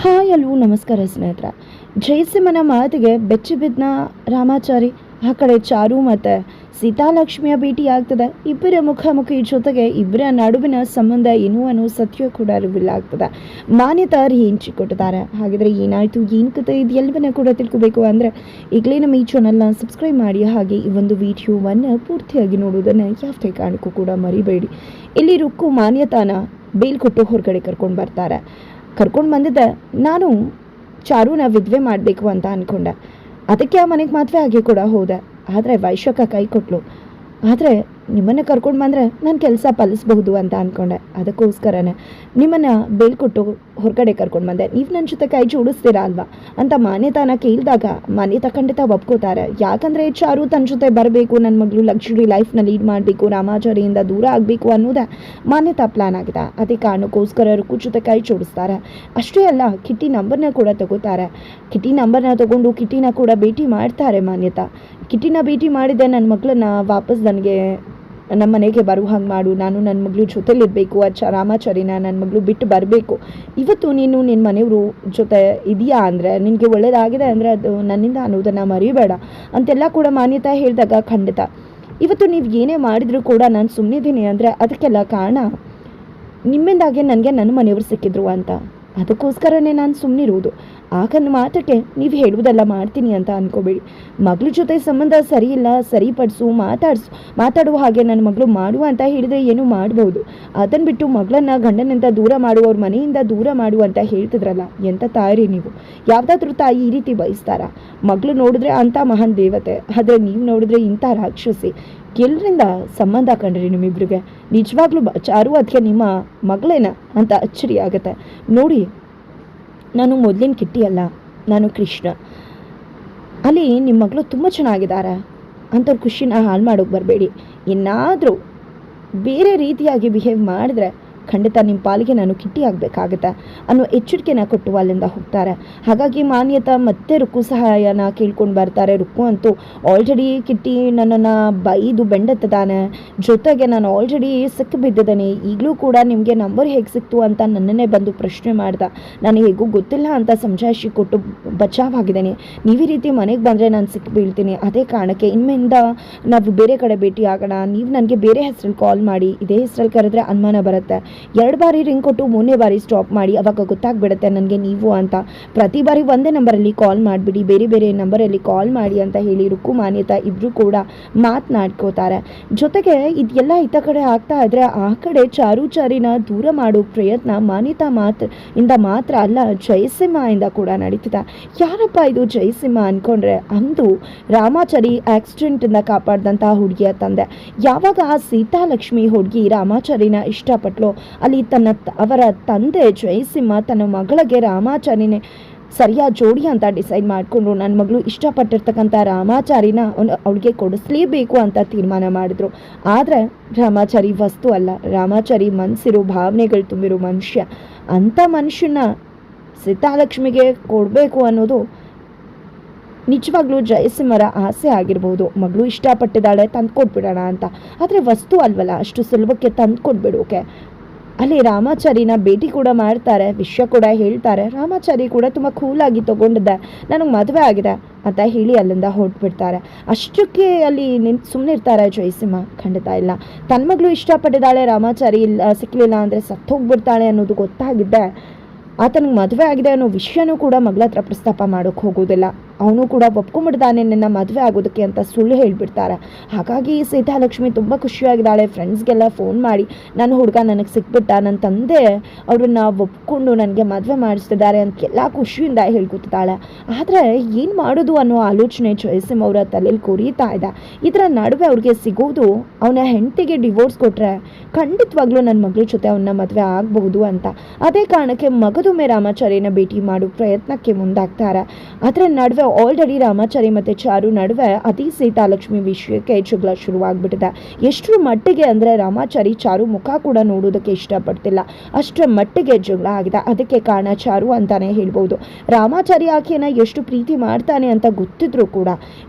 Hi ಅಲ್ವು ನಮಸ್ಕಾರ ಸ್ನೇಹಿತರೆ. ಜಯಸಿಂಹನ ಮಾತಿಗೆ ಬೆಚ್ಚಿ ಬಿದ್ದ ರಾಮಾಚಾರಿ, ಆ ಕಡೆ ಚಾರು ಮತ್ತು ಸೀತಾಲಕ್ಷ್ಮಿಯ ಭೇಟಿ ಆಗ್ತದೆ. ಇಬ್ಬರ ಮುಖಾಮುಖಿ ಜೊತೆಗೆ ಇಬ್ಬರ ನಡುವಿನ ಸಂಬಂಧ ಏನು ಅನ್ನೋ ಸತ್ಯ ಕೂಡ ರಿವೀಲ್ ಆಗ್ತದೆ. ಮಾನ್ಯತಾ ಹೆಂಚಿ ಕೊಟ್ಟಿದ್ದಾರೆ ಹಾಗಿದ್ರೆ ಏನಾಯಿತು, ಏನು ಕತೆ ಇದು ಎಲ್ಲವನ್ನ ಕೂಡ ತಿಳ್ಕೊಬೇಕು ಅಂದರೆ ಈಗಲೇ ನಮ್ಮ ಈ ಚಾನಲ್ನ ಸಬ್ಸ್ಕ್ರೈಬ್ ಮಾಡಿ, ಹಾಗೆ ಈ ಒಂದು ವಿಡಿಯೋವನ್ನು ಪೂರ್ತಿಯಾಗಿ ನೋಡೋದನ್ನು ಯಾವುದೇ ಕಾರಣಕ್ಕೂ ಕೂಡ ಮರಿಬೇಡಿ. ಇಲ್ಲಿ ರುಕ್ಕು ಮಾನ್ಯತಾನ ಬೇಲ್ ಕೊಟ್ಟು ಹೊರಗಡೆ ಕರ್ಕೊಂಡು ಬರ್ತಾರೆ. ಕರ್ಕೊಂಡು ಬಂದಿದ್ದೆ, ನಾನು ಚಾರುನ ವಿದ್ವೆ ಮಾಡಬೇಕು ಅಂತ ಅಂದ್ಕೊಂಡೆ ಅದಕ್ಕೆ ಆ ಮನೆಗೆ ಮದುವೆ ಆಗಿ ಕೂಡ ಹೋದೆ. ಆದರೆ ವೈಶಕ ಕೈ ಕೊಟ್ಟಲು ಆದರೆ ನಿಮ್ಮನ್ನು ಕರ್ಕೊಂಡು ಬಂದರೆ ನಾನು ಕೆಲಸ ಪಾಲಿಸ್ಬಹುದು ಅಂತ ಅಂದ್ಕೊಂಡೆ ಅದಕ್ಕೋಸ್ಕರನೇ ನಿಮ್ಮನ್ನು ಬೇಳ್ಕೊಟ್ಟು ಹೊರಗಡೆ ಕರ್ಕೊಂಡು ಬಂದೆ. ನೀವು ನನ್ನ ಜೊತೆ ಕೈ ಜೋಡಿಸ್ತೀರಾ ಅಲ್ವಾ? ಅಂತ ಮಾನ್ಯತಾನ ಕೇಳಿದಾಗ ಮಾನ್ಯತಾ ಖಂಡಿತ ಒಪ್ಕೋತಾರೆ. ಯಾಕಂದರೆ ಚಾರು ತನ್ನ ಜೊತೆ ಬರಬೇಕು ನನ್ನ ಮಗಳು ಲಕ್ಸುರಿ ಲೈಫ್ನ ಲೀಡ್ ಮಾಡಬೇಕು, ರಾಮಾಚಾರಿಯಿಂದ ದೂರ ಆಗಬೇಕು ಅನ್ನೋದೇ ಮಾನ್ಯತಾ ಪ್ಲಾನ್ ಆಗಿದೆ. ಅದೇ ಕಾರಣಕ್ಕೋಸ್ಕರ ರುಕು ಜೊತೆ ಕೈ ಜೋಡಿಸ್ತಾರೆ. ಅಷ್ಟೇ ಅಲ್ಲ, ಕಿಟ್ಟಿ ನಂಬರ್ನ ಕೂಡ ತಗೋತಾರೆ. ಕಿಟ್ಟಿ ನಂಬರ್ನ ತಗೊಂಡು ಕಿಟ್ಟಿನ ಕೂಡ ಭೇಟಿ ಮಾಡ್ತಾರೆ ಮಾನ್ಯತಾ. ಕಿಟ್ಟಿನ ಭೇಟಿ ಮಾಡಿದೆ ನನ್ನ ಮಕ್ಕಳನ್ನ ವಾಪಸ್ ನನಗೆ ನಮ್ಮ ಮನೆಗೆ ಬರುವ ಹಾಗೆ ಮಾಡು. ನಾನು ನನ್ನ ಮಗಳು ಜೊತೆಲಿರಬೇಕು. ಅಚ್ಚ ರಾಮಾಚಾರಿನ ನನ್ನ ಮಗಳು ಬಿಟ್ಟು ಬರಬೇಕು. ಇವತ್ತು ನೀನು ನಿನ್ನ ಮನೆಯವರು ಜೊತೆ ಇದೆಯಾ ಅಂದರೆ? ನಿನಗೆ ಒಳ್ಳೇದಾಗಿದೆ ಅಂದರೆ ಅದು ನನ್ನಿಂದ ಅನ್ನೋದನ್ನು ಮರಿಬೇಡ. ಅಂತೆಲ್ಲ ಕೂಡ ಮಾನ್ಯತಾ ಹೇಳಿದಾಗ ಖಂಡಿತ. ಇವತ್ತು ನೀವು ಏನೇ ಮಾಡಿದರೂ ಕೂಡ ನಾನು ಸುಮ್ಮನಿದ್ದೀನಿ ಅಂದರೆ ಅದಕ್ಕೆಲ್ಲ ಕಾರಣ ನಿಮ್ಮಿಂದಾಗೆ ನನಗೆ ನನ್ನ ಮನೆಯವರು ಸಿಕ್ಕಿದ್ರು ಅಂತ. ಅದಕ್ಕೋಸ್ಕರನೇ ನಾನು ಸುಮ್ಮನಿರುವುದು ಆಗನ್ನ ಮಾತಕ್ಕೆ ನೀವು ಹೇಳುವುದೆಲ್ಲ ಮಾಡ್ತೀನಿ ಅಂತ ಅನ್ಕೋಬೇಡಿ. ಮಗಳ ಜೊತೆ ಸಂಬಂಧ ಸರಿ ಇಲ್ಲ ಸರಿಪಡಿಸು, ಮಾತಾಡಿಸು, ಮಾತಾಡುವ ಹಾಗೆ ನನ್ನ ಮಗಳು ಮಾಡು ಅಂತ ಹೇಳಿದರೆ ಏನು ಮಾಡ್ಬೋದು? ಅದನ್ನು ಬಿಟ್ಟು ಮಗಳನ್ನು ಗಂಡನಿಂದ ದೂರ ಮಾಡು ಅವ್ರ ಮನೆಯಿಂದ ದೂರ ಮಾಡು ಅಂತ ಹೇಳ್ತಿದ್ರಲ್ಲ ಎಂಥ ತಾಯಿ ನೀವು? ಯಾವುದಾದ್ರೂ ತಾಯಿ ಈ ರೀತಿ ಬಯಸ್ತಾರಾ? ಮಗಳು ನೋಡಿದ್ರೆ ಅಂಥ ಮಹಾನ್ ದೇವತೆ, ಆದರೆ ನೀವು ನೋಡಿದ್ರೆ ಇಂಥ ರಾಕ್ಷಸಿ. ಎಲ್ಲರಿಂದ ಸಂಬಂಧ ಕಂಡ್ರಿ ನಿಮ್ಮಿಬ್ರಿಗೆ? ನಿಜವಾಗ್ಲೂ ಚಾರು ಅದಕ್ಕೆ ನಿಮ್ಮ ಮಗಳೇನ ಅಂತ ಅಚ್ಚರಿ ಆಗುತ್ತೆ. ನೋಡಿ ನಾನು ಮೊದಲಿನ ಕಿಟ್ಟಿ ಅಲ್ಲ, ನಾನು ಕೃಷ್ಣ. ಅಲ್ಲಿ ನಿಮ್ಮ ಮಗಳು ತುಂಬ ಚೆನ್ನಾಗಿದ್ದಾರೆ ಅಂಥವ್ರ ಖುಷಿನ ಹಾಳು ಮಾಡೋಕೆ ಬರಬೇಡಿ. ಇನ್ನಾದರೂ ಬೇರೆ ರೀತಿಯಾಗಿ ಬಿಹೇವ್ ಮಾಡಿದ್ರೆ ಖಂಡಿತ ನಿಮ್ಮ ಪಾಲಿಗೆ ನಾನು ಕಿಟ್ಟಿ ಆಗಬೇಕಾಗತ್ತೆ ಅನ್ನೋ ಎಚ್ಚರಿಕೆನ ಕೊಟ್ಟು ಅಲ್ಲಿಂದ ಹೋಗ್ತಾರೆ. ಹಾಗಾಗಿ ಮಾನ್ಯತಾ ಮತ್ತೆ ರುಕ್ಕು ಸಹಾಯನ ಕೇಳ್ಕೊಂಡು ಬರ್ತಾರೆ. ರುಕ್ಕು ಅಂತೂ ಆಲ್ರೆಡಿ ಕಿಟ್ಟಿ ನನ್ನನ್ನು ಬೈದು ಬೆಂಡತ್ತದಾನೆ ಜೊತೆಗೆ ನಾನು ಆಲ್ರೆಡಿ ಸಿಕ್ಕ ಬಿದ್ದಿದ್ದೇನೆ. ಈಗಲೂ ಕೂಡ ನಿಮಗೆ ನಂಬರ್ ಹೇಗೆ ಸಿಕ್ತು ಅಂತ ನನ್ನನ್ನೇ ಬಂದು ಪ್ರಶ್ನೆ ಮಾಡ್ದ. ನಾನು ಹೇಗೂ ಗೊತ್ತಿಲ್ಲ ಅಂತ ಸಮಜಾಯಿಷಿ ಕೊಟ್ಟು ಬಚಾವಾಗಿದ್ದೇನೆ. ನೀವು ಈ ರೀತಿ ಮನೆಗೆ ಬಂದರೆ ನಾನು ಸಿಕ್ಕಿ ಬೀಳ್ತೀನಿ. ಅದೇ ಕಾರಣಕ್ಕೆ ಇನ್ಮೇಲಿಂದ ನಾವು ಬೇರೆ ಕಡೆ ಭೇಟಿ ಆಗೋಣ ನೀವು ನನಗೆ ಬೇರೆ ಹೆಸರಲ್ಲಿ ಕಾಲ್ ಮಾಡಿ. ಇದೇ ಹೆಸರಲ್ಲಿ ಕರೆದ್ರೆ ಅನುಮಾನ ಬರುತ್ತೆ. ಎರಡು ಬಾರಿ ರಿಂಗ್ ಕೊಟ್ಟು ಮೂರನೇ ಬಾರಿ ಸ್ಟಾಪ್ ಮಾಡಿ, ಅವಾಗ ಗೊತ್ತಾಗ್ಬಿಡುತ್ತೆ ನನಗೆ ನೀವು ಅಂತ. ಪ್ರತಿ ಬಾರಿ ಒಂದೇ ನಂಬರಲ್ಲಿ ಕಾಲ್ ಮಾಡಿಬಿಡಿ, ಬೇರೆ ಬೇರೆ ನಂಬರಲ್ಲಿ ಕಾಲ್ ಮಾಡಿ ಅಂತ ಹೇಳಿ ರುಕ್ಕು, ಮಾನ್ಯತಾ ಇಬ್ಬರು ಕೂಡ ಮಾತನಾಡ್ಕೋತಾರೆ. ಜೊತೆಗೆ ಇದೆಲ್ಲ ಇತ್ತ ಕಡೆ ಆಗ್ತಾ ಇದ್ರೆ ಆ ಕಡೆ ಚಾರು ಚಾರಿನ ದೂರ ಮಾಡೋ ಪ್ರಯತ್ನ ಮಾನ್ಯತಾ ಮಾತ್ರ ಇಂದ ಮಾತ್ರ ಅಲ್ಲ, ಜಯಸಿಂಹ ಇಂದ ಕೂಡ ನಡೀತಿದೆ. ಯಾರಪ್ಪ ಇದು ಜಯಸಿಂಹ ಅನ್ಕೊಂಡ್ರೆ? ಅಂದು ರಾಮಾಚಾರಿ ಆಕ್ಸಿಡೆಂಟಿಂದ ಕಾಪಾಡಿದಂಥ ಹುಡುಗಿಯ ತಂದೆ. ಯಾವಾಗ ಆ ಸೀತಾಲಕ್ಷ್ಮಿ ಹುಡುಗಿ ರಾಮಾಚಾರಿನ ಇಷ್ಟಪಟ್ಲು ಅಲ್ಲಿ ತನ್ನ ಅವರ ತಂದೆ ಜಯಸಿಂಹ ತನ್ನ ಮಗಳಿಗೆ ರಾಮಾಚಾರಿನೇ ಸರಿಯಾದ ಜೋಡಿ ಅಂತ ಡಿಸೈಡ್ ಮಾಡಿಕೊಂಡ್ರು. ನನ್ನ ಮಗಳು ಇಷ್ಟಪಟ್ಟಿರ್ತಕ್ಕಂಥ ರಾಮಾಚಾರಿನ ಅವಳಿಗೆ ಕೊಡಿಸ್ಲೇಬೇಕು ಅಂತ ತೀರ್ಮಾನ ಮಾಡಿದ್ರು. ಆದರೆ ರಾಮಾಚಾರಿ ವಸ್ತು ಅಲ್ಲ. ರಾಮಾಚಾರಿ ಮನಸ್ಸಿರೋ ಭಾವನೆಗಳು ತುಂಬಿರೋ ಮನುಷ್ಯ. ಅಂಥ ಮನುಷ್ಯನ ಸೀತಾಲಕ್ಷ್ಮಿಗೆ ಕೊಡಬೇಕು ಅನ್ನೋದು ನಿಜವಾಗ್ಲೂ ಜಯಸಿಂಹರ ಆಸೆ ಆಗಿರ್ಬೋದು. ಮಗಳು ಇಷ್ಟಪಟ್ಟಿದ್ದಾಳೆ ತಂದು ಕೊಟ್ಬಿಡೋಣ ಅಂತ. ಆದರೆ ವಸ್ತು ಅಲ್ವಲ್ಲ. ಅಷ್ಟು ಸುಲಭಕ್ಕೆ ತಂದು ಕೊಟ್ಬಿಡೋಕೆ ಅಲ್ಲಿ ರಾಮಾಚಾರಿನ ಭೇಟಿ ಕೂಡ ಮಾಡ್ತಾರೆ ವಿಷಯ ಕೂಡ ಹೇಳ್ತಾರೆ, ರಾಮಾಚಾರಿ ಕೂಡ ತುಂಬ ಕೂಲಾಗಿ ತೊಗೊಂಡಿದ್ದೆ, ನನಗೆ ಮದುವೆ ಆಗಿದೆ ಅಂತ ಹೇಳಿ ಅಲ್ಲಿಂದ ಹೊರಟ್ಬಿಡ್ತಾರೆ. ಅಷ್ಟಕ್ಕೆ ಅಲ್ಲಿ ನಿಂತು ಸುಮ್ಮನೆ ಇರ್ತಾರೆ ಜಯಸಿಂಹ, ಖಂಡಿತ ಇಲ್ಲ. ತನ್ನ ಮಗಳು ಇಷ್ಟಪಟ್ಟಿದ್ದಾಳೆ ರಾಮಾಚಾರಿ ಇಲ್ಲ ಸಿಕ್ಕಲಿಲ್ಲ ಅಂದರೆ ಸತ್ತೋಗ್ಬಿಡ್ತಾಳೆ ಅನ್ನೋದು ಗೊತ್ತಾಗಿದ್ದೆ ಆತನಿಗೆ ಮದುವೆ ಆಗಿದೆ ಅನ್ನೋ ವಿಷಯನೂ ಕೂಡ ಮಗಳ ಹತ್ರ ಪ್ರಸ್ತಾಪ ಮಾಡೋಕ್ಕೆ ಹೋಗೋದಿಲ್ಲ. ಅವನು ಕೂಡ ಒಪ್ಕೊಂಡ್ಬಿಡ್ತಾನೆ, ನನ್ನ ಮದುವೆ ಆಗೋದಕ್ಕೆ ಅಂತ ಸುಳ್ಳು ಹೇಳಿಬಿಡ್ತಾರೆ. ಹಾಗಾಗಿ ಸೀತಾಲಕ್ಷ್ಮಿ ತುಂಬ ಖುಷಿಯಾಗಿದ್ದಾಳೆ. ಫ್ರೆಂಡ್ಸ್ಗೆಲ್ಲ ಫೋನ್ ಮಾಡಿ, ನನ್ನ ಹುಡುಗ ನನಗೆ ಸಿಕ್ಬಿಟ್ಟ ನನ್ನ ತಂದೆ ಅವ್ರನ್ನ ಒಪ್ಕೊಂಡು ನನಗೆ ಮದುವೆ ಮಾಡಿಸ್ತಿದ್ದಾರೆ ಅಂತ ಎಲ್ಲ ಖುಷಿಯಿಂದ ಹೇಳ್ಕೊತಿದ್ದಾಳೆ. ಆದರೆ ಏನು ಮಾಡೋದು ಅನ್ನೋ ಆಲೋಚನೆ ಜಯಸಿಂ ಅವರ ತಲೆಯಲ್ಲಿ ಕೊರೀತಾ ಇದೆ. ಇದರ ನಡುವೆ ಅವ್ರಿಗೆ ಸಿಗೋದು, ಅವನ ಹೆಂಡತಿಗೆ ಡಿವೋರ್ಸ್ ಕೊಟ್ಟರೆ ಖಂಡಿತವಾಗ್ಲೂ ನನ್ನ ಮಗಳ ಜೊತೆ ಅವನ್ನ ಮದುವೆ ಆಗಬಹುದು ಅಂತ. ಅದೇ ಕಾರಣಕ್ಕೆ ಮಗದೊಮ್ಮೆ ರಾಮಾಚಾರ್ಯನ ಭೇಟಿ ಮಾಡೋ ಪ್ರಯತ್ನಕ್ಕೆ ಮುಂದಾಗ್ತಾರೆ. ಅದರ ನಡುವೆ ಆಲ್ರೆಡಿ ರಾಮಾಚಾರಿ ಮತ್ತು ಚಾರು ನಡುವೆ ಅತಿ ಸೀತಾಲಕ್ಷ್ಮಿ ವಿಷಯಕ್ಕೆ ಜಗಳ ಶುರುವಾಗ್ಬಿಟ್ಟಿದೆ. ಎಷ್ಟರ ಮಟ್ಟಿಗೆ ಅಂದರೆ ರಾಮಾಚಾರಿ ಚಾರು ಮುಖ ಕೂಡ ನೋಡೋದಕ್ಕೆ ಇಷ್ಟಪಡ್ತಿಲ್ಲ. ಅಷ್ಟರ ಮಟ್ಟಿಗೆ ಜಗಳ ಆಗಿದೆ. ಅದಕ್ಕೆ ಕಾರಣ ಚಾರು ಅಂತಾನೆ ಹೇಳ್ಬೋದು. ರಾಮಾಚಾರಿ ಆಕೆಯನ್ನ ಎಷ್ಟು ಪ್ರೀತಿ ಮಾಡ್ತಾನೆ ಅಂತ ಗೊತ್ತಿದ್ರು ಕೂಡ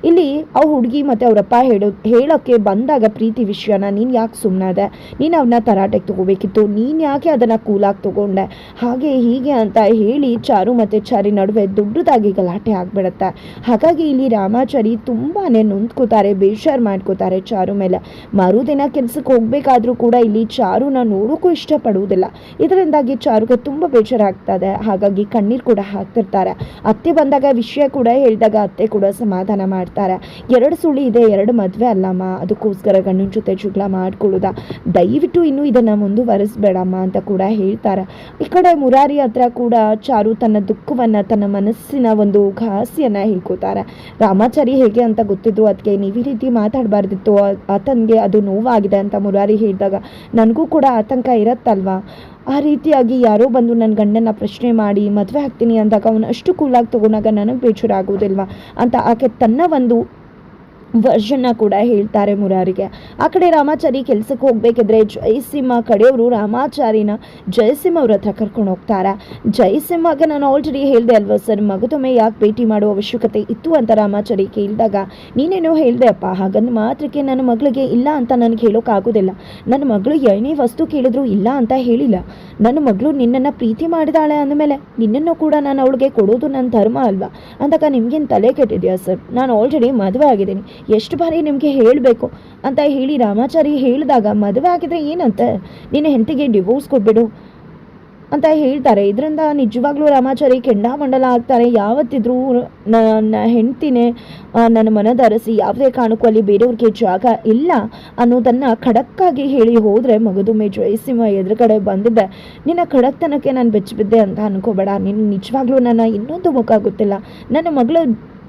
ಇಲ್ಲಿ ಆ ಹುಡುಗಿ ಮತ್ತು ಅವರಪ್ಪ ಹೇಳೋ, ಹೇಳೋಕ್ಕೆ ಬಂದಾಗ ಪ್ರೀತಿ ವಿಷಯನ ನೀನು ಯಾಕೆ ಸುಮ್ಮನಾದೆ ನೀನು ಅವನ್ನ ತರಾಟೆಗೆ ತಗೋಬೇಕಿತ್ತು. ನೀನು ಯಾಕೆ ಅದನ್ನು ಕೂಲಾಗಿ ತಗೊಂಡೆ? ಹಾಗೆ ಹೀಗೆ ಅಂತ ಹೇಳಿ ಚಾರು ಮತ್ತು ಚಾರಿ ನಡುವೆ ದೊಡ್ಡದಾಗಿ ಗಲಾಟೆ ಆಗ್ಬಿಡುತ್ತೆ. ಹಾಗಾಗಿ ಇಲ್ಲಿ ರಾಮಾಚಾರಿ ತುಂಬಾ ನೊಂದ್ಕೋತಾರೆ, ಬೇಷಾರ್ ಮಾಡ್ಕೋತಾರೆ ಚಾರು ಮೇಲೆ. ಮರುದಿನ ಕೆಲ್ಸಕ್ಕೆ ಹೋಗ್ಬೇಕಾದ್ರೂ ಕೂಡ ಇಲ್ಲಿ ಚಾರುನ ನೋಡೋಕ್ಕೂ ಇಷ್ಟಪಡುವುದಿಲ್ಲ. ಇದರಿಂದಾಗಿ ಚಾರುಗೆ ತುಂಬ ಬೇಜಾರಾಗ್ತದೆ. ಹಾಗಾಗಿ ಕಣ್ಣೀರು ಕೂಡ ಹಾಕ್ತಿರ್ತಾರೆ. ಅತ್ತೆ ಬಂದಾಗ ವಿಷಯ ಕೂಡ ಹೇಳಿದಾಗ ಅತ್ತೆ ಕೂಡ ಸಮಾಧಾನ ಮಾಡ್ತಾರೆ. ಎರಡು ಸುಳಿ ಇದೆ, ಎರಡು ಮದುವೆ ಅಲ್ಲಮ್ಮ. ಅದಕ್ಕೋಸ್ಕರ ಗಂಡನ ಜೊತೆ ಜಗಳ ಮಾಡ್ಕೊಳ್ಳೋದ. ದಯವಿಟ್ಟು ಇನ್ನೂ ಇದನ್ನು ಮುಂದುವರಿಸ್ಬೇಡಮ್ಮ ಅಂತ ಕೂಡ ಹೇಳ್ತಾರೆ. ಈ ಕಡೆ ಮುರಾರಿ ಹತ್ರ ಕೂಡ ಚಾರು ತನ್ನ ದುಃಖವನ್ನು, ತನ್ನ ಮನಸ್ಸಿನ ಒಂದು ಘಾಸಿಯನ್ನು ಹೇಳ್ಕೊತಾರೆ ರಾಮಾಚಾರಿ ಹೇಗೆ ಅಂತ ಗೊತ್ತಿದ್ರು. ಅದಕ್ಕೆ ನೀವು ಈ ರೀತಿ ಮಾತಾಡಬಾರ್ದಿತ್ತು. ಆತನಿಗೆ ಅದು ನೋವಾಗಿದೆ ಅಂತ ಮುರಾರಿ ಹೇಳಿದಾಗ, ನನಗೂ ಕೂಡ ಆತಂಕ ಇರತ್ತಲ್ವಾ? ಆ ರೀತಿಯಾಗಿ ಯಾರೋ ಬಂದು ನನ್ನ ಗಂಡನ ಪ್ರಶ್ನೆ ಮಾಡಿ, ಮದುವೆ ಹಾಕ್ತೀನಿ ಅಂದಾಗ ಅವನು ಅಷ್ಟು ಕೂಲಾಗಿ ತೊಗೊಂಡಾಗ ನನಗೆ ಬೇಜಾರು ಆಗೋದಿಲ್ವಾ ಅಂತ ಆಕೆ ತನ್ನ ಒಂದು ವರ್ಷನ್ನ ಕೂಡ ಹೇಳ್ತಾರೆ ಮುರಾರಿಗೆ. ಆ ಕಡೆ ರಾಮಾಚಾರಿ ಕೆಲಸಕ್ಕೆ ಹೋಗ್ಬೇಕಿದ್ರೆ ಜಯಸಿಂಹ ಕಡೆಯವರು ರಾಮಾಚಾರಿನ ಜಯಸಿಂಹ ಅವ್ರ ಹತ್ರ ಕರ್ಕೊಂಡು ಹೋಗ್ತಾರೆ. ಜಯಸಿಂಹಗೆ ನಾನು ಆಲ್ರೆಡಿ ಹೇಳಿದೆ ಅಲ್ವಾ ಸರ್ ಮಗದೊಮ್ಮೆ ಯಾಕೆ ಭೇಟಿ ಮಾಡುವ ಅವಶ್ಯಕತೆ ಇತ್ತು ಅಂತ ರಾಮಾಚಾರಿ ಕೇಳಿದಾಗ, ನೀನೇನೋ ಹೇಳಿದೆ ಅಪ್ಪ, ಹಾಗಂದು ಮಾತ್ರಕ್ಕೆ ನನ್ನ ಮಗಳಿಗೆ ಇಲ್ಲ ಅಂತ ನನಗೆ ಹೇಳೋಕ್ಕಾಗೋದಿಲ್ಲ ನನ್ನ ಮಗಳು ಏನೇ ವಸ್ತು ಕೇಳಿದ್ರು ಇಲ್ಲ ಅಂತ ಹೇಳಿಲ್ಲ. ನನ್ನ ಮಗಳು ನಿನ್ನನ್ನು ಪ್ರೀತಿ ಮಾಡಿದಾಳೆ ಅಂದಮೇಲೆ ನಿನ್ನನ್ನು ಕೂಡ ನಾನು ಅವಳಿಗೆ ಕೊಡೋದು ನನ್ನ ಧರ್ಮ ಅಲ್ವಾ? ಅಂತಕ್ಕ, ನಿಮ್ಗೇನು ತಲೆ ಕೆಟ್ಟಿದೆಯಾ ಸರ್ ನಾನು ಆಲ್ರೆಡಿ ಮದುವೆ ಆಗಿದ್ದೀನಿ. ಎಷ್ಟು ಬಾರಿ ನಿಮಗೆ ಹೇಳಬೇಕು? ಅಂತ ಹೇಳಿ ರಾಮಾಚಾರಿ ಹೇಳಿದಾಗ ಮದುವೆ ಆಗಿದ್ರೆ ಏನಂತೆ? ನಿನ್ನ ಹೆಂಡತಿಗೆ ಡಿವೋರ್ಸ್ ಕೊಟ್ಬಿಡು. ಅಂತ ಹೇಳ್ತಾರೆ. ಇದರಿಂದ ನಿಜವಾಗ್ಲೂ ರಾಮಾಚಾರಿ ಕೆಂಡಾಮಂಡಲ ಆಗ್ತಾರೆ. ಯಾವತ್ತಿದ್ರೂ ನನ್ನ ಹೆಂಡ್ತಿನೇ ನನ್ನ ಮನದರಸಿ ಯಾವುದೇ ಕಾರಣಕ್ಕೂ ಅಲ್ಲಿ ಬೇರೆಯವ್ರಿಗೆ ಜಾಗ ಇಲ್ಲ ಅನ್ನೋದನ್ನು ಖಡಕ್ಕಾಗಿ ಹೇಳಿ ಹೋದರೆ ಮಗದುಮೆ ಜಯಸಿಂಹ ಎದುರುಗಡೆ ಬಂದಿದ್ದೆ ನಿನ್ನ ಖಡಕ್ತನಕ್ಕೆ ನಾನು ಬೆಚ್ಚಿಬಿದ್ದೆ ಅಂತ ಅನ್ಕೋಬೇಡ. ನಿನ್ನ ನಿಜವಾಗ್ಲೂ ನನ್ನ ಇನ್ನೊಂದು ಮುಖ ಗೊತ್ತಿಲ್ಲ. ನನ್ನ ಮಗಳು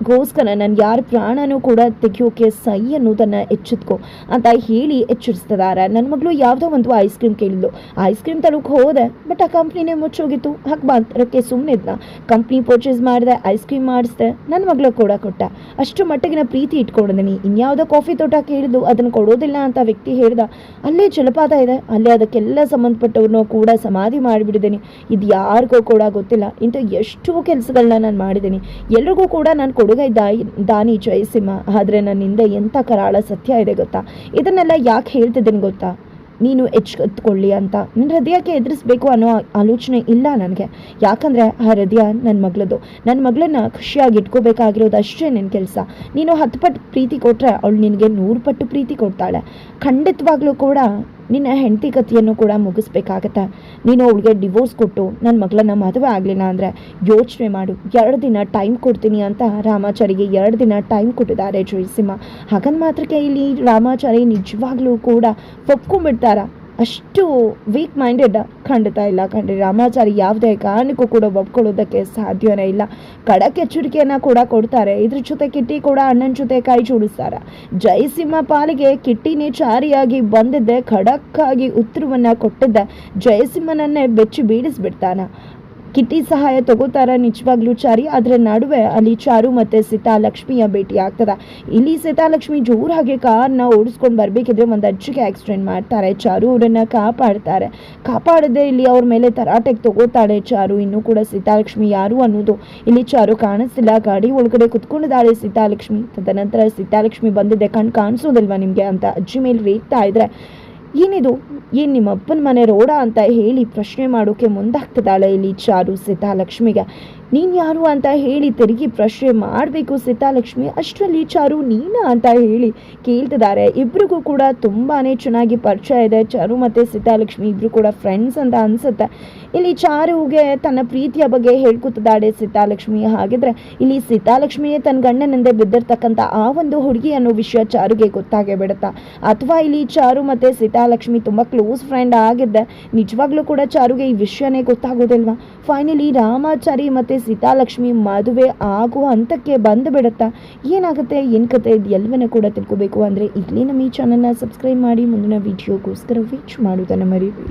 ಗೋಸ್ಕರ ನಾನು ಯಾರ ಪ್ರಾಣನೂ ಕೂಡ ತೆಗಿಯೋಕೆ ಸೈ ಅನ್ನೋದನ್ನು ಎಚ್ಚೆತ್ಕೋ ಅಂತ ಹೇಳಿ ಎಚ್ಚರಿಸ್ತಿದ್ದಾರೆ ನನ್ನ ಮಗಳು ಯಾವುದೋ ಒಂದು ಐಸ್ ಕ್ರೀಮ್ ಕೇಳಿದ್ಲು. ಐಸ್ ಕ್ರೀಮ್ ತಲುಕ್ ಹೋದೆ ಬಟ್ ಆ ಕಂಪ್ನಿನೇ ಮುಚ್ಚೋಗಿತ್ತು. ಹಾಗೆ ಸುಮ್ಮನೆ ಇದನ್ನ ಕಂಪ್ನಿ ಪರ್ಚೇಸ್ ಮಾಡಿದೆ ಐಸ್ ಕ್ರೀಮ್ ಮಾಡಿಸ್ದೆ ನನ್ನ ಮಗಳು ಕೂಡ ಕೊಟ್ಟ. ಅಷ್ಟು ಮಟ್ಟಿಗಿನ ಪ್ರೀತಿ ಇಟ್ಕೊಂಡಿದ್ದೀನಿ ಇನ್ಯಾವುದೋ ಕಾಫಿ ತೋಟ ಕೇಳಿದ್ದು ಅದನ್ನು ಕೊಡೋದಿಲ್ಲ ಅಂತ ವ್ಯಕ್ತಿ ಹೇಳ್ದ, ಅಲ್ಲೇ ಜಲಪಾತ ಇದೆ, ಅಲ್ಲೇ ಅದಕ್ಕೆಲ್ಲ ಸಂಬಂಧಪಟ್ಟವ್ರನ್ನೂ ಕೂಡ ಸಮಾಧಿ ಮಾಡಿಬಿಡಿದ್ದೀನಿ ಇದು ಯಾರಿಗೂ ಕೂಡ ಗೊತ್ತಿಲ್ಲ. ಇಂಥ ಎಷ್ಟೋ ಕೆಲಸಗಳನ್ನ ನಾನು ಮಾಡಿದ್ದೀನಿ. ಎಲ್ರಿಗೂ ಕೂಡ ನಾನು ಕೊಡುಗೈ ದಾಯಿ ದಾನಿ ಜಯಸಿಂಹ. ಆದರೆ ನನ್ನ ಹಿಂದೆ ಎಂಥ ಕರಾಳ ಸತ್ಯ ಇದೆ ಗೊತ್ತಾ? ಇದನ್ನೆಲ್ಲ ಯಾಕೆ ಹೇಳ್ತಿದ್ದೀನಿ ಗೊತ್ತಾ? ನೀನು ಎಚ್ಚೆತ್ಕೊಳ್ಳಿ ಅಂತ. ನನ್ನ ಹೃದಯಕ್ಕೆ ಎದುರಿಸ್ಬೇಕು ಅನ್ನೋ ಆಲೋಚನೆ ಇಲ್ಲ ನನಗೆ. ಯಾಕಂದರೆ ಆ ಹೃದಯ ನನ್ನ ಮಗಳದು. ನನ್ನ ಮಗಳನ್ನ ಖುಷಿಯಾಗಿ ಇಟ್ಕೋಬೇಕಾಗಿರೋದು ಅಷ್ಟೇ ನನ್ನ ಕೆಲಸ. ನೀನು ಹತ್ತು ಪಟ್ಟು ಪ್ರೀತಿ ಕೊಟ್ಟರೆ ಅವಳು ನಿನಗೆ ನೂರು ಪಟ್ಟು ಪ್ರೀತಿ ಕೊಡ್ತಾಳೆ. ಖಂಡಿತವಾಗ್ಲೂ ಕೂಡ ನಿನ್ನ ಹೆಂಡತಿ ಕಥೆಯನ್ನು ಕೂಡ ಮುಗಿಸ್ಬೇಕಾಗತ್ತೆ? ನೀನು ಅವಳಿಗೆ ಡಿವೋರ್ಸ್ ಕೊಟ್ಟು ನನ್ನ ಮಗಳನ್ನ ಮದುವೆ ಆಗಲಿಲ್ಲ ಅಂದರೆ ಯೋಚನೆ ಮಾಡು. ಎರಡು ದಿನ ಟೈಮ್ ಕೊಡ್ತೀನಿ ಅಂತ ರಾಮಾಚಾರಿಗೆ ಎರಡು ದಿನ ಟೈಮ್ ಕೊಟ್ಟಿದ್ದಾರೆ ಜಯಸಿಂಹ. ಹಾಗಂದ ಮಾತ್ರಕ್ಕೆ ಇಲ್ಲಿ ರಾಮಾಚಾರಿ ನಿಜವಾಗ್ಲೂ ಕೂಡ ಒಪ್ಕೊಂಡ್ಬಿಡ್ತಾರ? ಅಷ್ಟು ವೀಕ್ ಮೈಂಡೆಡ್ ಖಂಡಿತ ಇಲ್ಲ ಕಂಡ್ರಿ ರಾಮಾಚಾರಿ ಯಾವುದೇ ಕಾರಣಕ್ಕೂ ಕೂಡ ಒಪ್ಕೊಳ್ಳೋದಕ್ಕೆ ಸಾಧ್ಯವೇ ಇಲ್ಲ. ಖಡಕ್ ಎಚ್ಚರಿಕೆಯನ್ನು ಕೂಡ ಕೊಡ್ತಾರೆ. ಇದ್ರ ಜೊತೆ ಕಿಟ್ಟಿ ಕೂಡ ಅಣ್ಣನ ಜೊತೆ ಕೈ ಜೋಡಿಸ್ತಾರೆ. ಜಯಸಿಂಹ ಪಾಲಿಗೆ ಕಿಟ್ಟಿನೇ ಚಾರಿಯಾಗಿ ಬಂದಿದ್ದೆ. ಖಡಕ್ಕಾಗಿ ಉತ್ತರವನ್ನು ಕೊಟ್ಟಿದ್ದೆ. ಜಯಸಿಂಹನನ್ನೇ ಬೆಚ್ಚಿ ಬೀಳಿಸ್ಬಿಡ್ತಾನ. ಕಿಟ್ಟಿ ಸಹಾಯ ತಗೋತಾರ ನಿಜವಾಗ್ಲೂ ಚಾರಿ ಅದರ ನಡುವೆ ಅಲ್ಲಿ ಚಾರು ಮತ್ತೆ ಸೀತಾಲಕ್ಷ್ಮಿಯ ಭೇಟಿ ಆಗ್ತದ. ಇಲ್ಲಿ ಸೀತಾಲಕ್ಷ್ಮಿ ಜೋರಾಗಿ ಕಾರ್ನ ಓಡಿಸ್ಕೊಂಡು ಬರ್ಬೇಕಿದ್ರೆ ಒಂದು ಅಜ್ಜಿಗೆ ಆಕ್ಸಿಡೆಂಟ್ ಮಾಡ್ತಾರೆ. ಚಾರು ಅವರನ್ನ ಕಾಪಾಡ್ತಾರೆ. ಕಾಪಾಡದೆ ಇಲ್ಲಿ ಅವ್ರ ಮೇಲೆ ತರಾಟೆಗೆ ತಗೋತಾಳೆ ಚಾರು. ಇನ್ನೂ ಕೂಡ ಸೀತಾಲಕ್ಷ್ಮಿ ಯಾರು ಅನ್ನೋದು ಇಲ್ಲಿ ಚಾರು ಕಾಣಿಸ್ತಿಲ್ಲ. ಗಾಡಿ ಒಳಗಡೆ ಕುತ್ಕೊಂಡಿದ್ದಾಳೆ ಸೀತಾಲಕ್ಷ್ಮಿ. ತದನಂತರ ಸೀತಾಲಕ್ಷ್ಮಿ ಬಂದಿದೆ. ಕಣ್ ಕಾಣಿಸೋದಿಲ್ವಾ ನಿಮಗೆ ಅಂತ ಅಜ್ಜಿ ಮೇಲೆ ರೇಗ್ತಾ ಇದ್ರೆ. ಏನಿದು? ಏನು ನಿಮ್ಮ ಅಪ್ಪನ ಮನೆ ರೋಡ ಅಂತ ಹೇಳಿ ಪ್ರಶ್ನೆ ಮಾಡೋಕೆ ಮುಂದಾಗ್ತದಾಳೆ ಇಲ್ಲಿ ಚಾರು ಸೀತಾಲಕ್ಷ್ಮಿಗೆ. ನೀನು ಯಾರು ಅಂತ ಹೇಳಿ ತಿರುಗಿ ಪ್ರಶ್ನೆ ಮಾಡಬೇಕು ಸೀತಾಲಕ್ಷ್ಮಿ. ಅಷ್ಟರಲ್ಲಿ ಚಾರು ನೀನಾ ಅಂತ ಹೇಳಿ ಕೇಳ್ತಿದ್ದಾರೆ. ಇಬ್ರಿಗೂ ಕೂಡ ತುಂಬಾ ಚೆನ್ನಾಗಿ ಪರಿಚಯ ಇದೆ. ಚಾರು ಮತ್ತು ಸೀತಾಲಕ್ಷ್ಮಿ ಇಬ್ಬರು ಕೂಡ ಫ್ರೆಂಡ್ಸ್ ಅಂತ ಅನಿಸುತ್ತೆ. ಇಲ್ಲಿ ಚಾರುಗೆ ತನ್ನ ಪ್ರೀತಿಯ ಬಗ್ಗೆ ಹೇಳ್ಕೊತಿದ್ದಾಳೆ ಸೀತಾಲಕ್ಷ್ಮಿ. ಹಾಗಿದ್ರೆ ಇಲ್ಲಿ ಸೀತಾಲಕ್ಷ್ಮಿಯೇ ತನ್ನ ಗಂಡನಿಂದ ಬಿದ್ದಿರ್ತಕ್ಕಂಥ ಆ ಒಂದು ಹುಡುಗಿ ಅನ್ನೋ ವಿಷಯ ಚಾರುಗೆ ಗೊತ್ತಾಗೇ ಬಿಡುತ್ತಾ? ಅಥವಾ ಇಲ್ಲಿ ಚಾರು ಮತ್ತು ಸೀತಾಲಕ್ಷ್ಮಿ ತುಂಬ ಕ್ಲೋಸ್ ಫ್ರೆಂಡ್ ಆಗಿದ್ದೆ ನಿಜವಾಗ್ಲೂ ಕೂಡ ಚಾರುಗೆ ಈ ವಿಷಯನೇ ಗೊತ್ತಾಗೋದಿಲ್ವಾ? ಫೈನಲಿ ರಾಮಾಚಾರಿ ಮತ್ತು ಸೀತಾಲಕ್ಷ್ಮಿ ಮದುವೆ ಆಗುವ ಹಂತಕ್ಕೆ ಬಂದು ಬಿಡುತ್ತಾ ಏನಾಗುತ್ತೆ, ಏನು ಕತೆ ಇದು ಎಲ್ಲವನ್ನ ಕೂಡ ತಿಳ್ಕೋಬೇಕು. ಅಂದರೆ ಇಲ್ಲಿ ನಮ್ಮ ಈ ಚಾನಲ್ನ ಸಬ್ಸ್ಕ್ರೈಬ್ ಮಾಡಿ, ಮುಂದಿನ ವಿಡಿಯೋಗೋಸ್ಕರ ವೀಚ್ ಮಾಡೋದನ್ನು ಮರಿಬೇಡಿ.